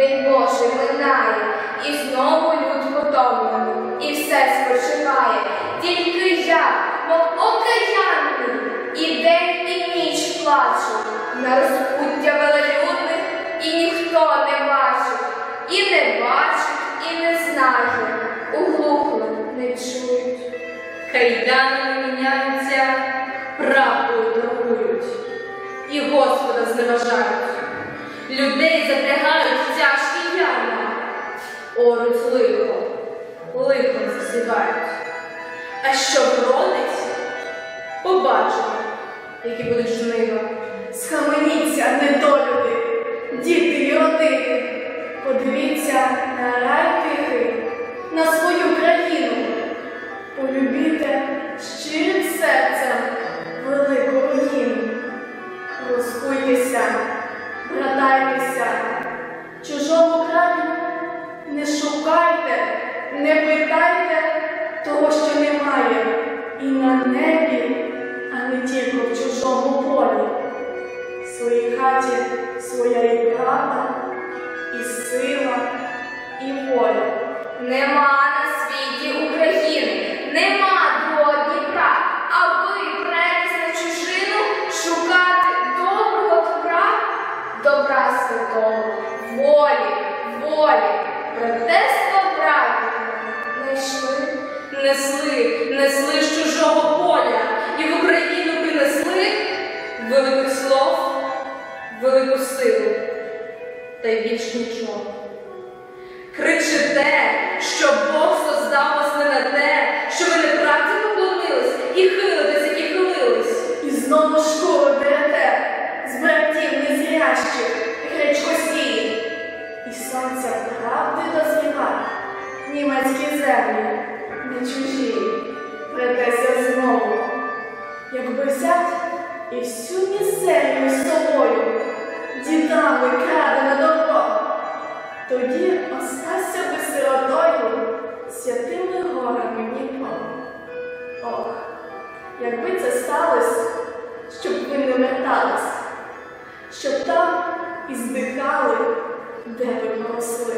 День Божий минає, і знову люд потомлений, і все спочиває. Тільки я, мов окаянний, і день, і ніч плачу на розпуття велелюдних, і ніхто не бачить, і не бачить, і не знає, углухло не чують. Кайдани міняються, правдою торгують, і Господа зневажають. Людей запрягають в тяжкі ярма, оруть лихо, лихом засівають. А що вродить, побачимо, які будуть своя і правда, і сила, і воля. Нема на світі України, нема другого Дніпра, а ви прелість на чужину шукати доброго добра, добра святого, волі, волі, братерства правильного знайшли. Несли, несли з чужого поля, та й більш нічого. Кричите, що Бог создав вас не на те, що ви неправді поклонились і хилитесь, і хилились. І знову шкуру берете з братів незрящих, гречкосії. І сонця правди дозріває, німецькі землі, не чужі, придеться знову. Якби взять і всю місцевію тоді остався би сиротою святими горами Дніпром. Ох, якби це сталося, щоб ви не метались, щоб там і здихали, де ви поросли.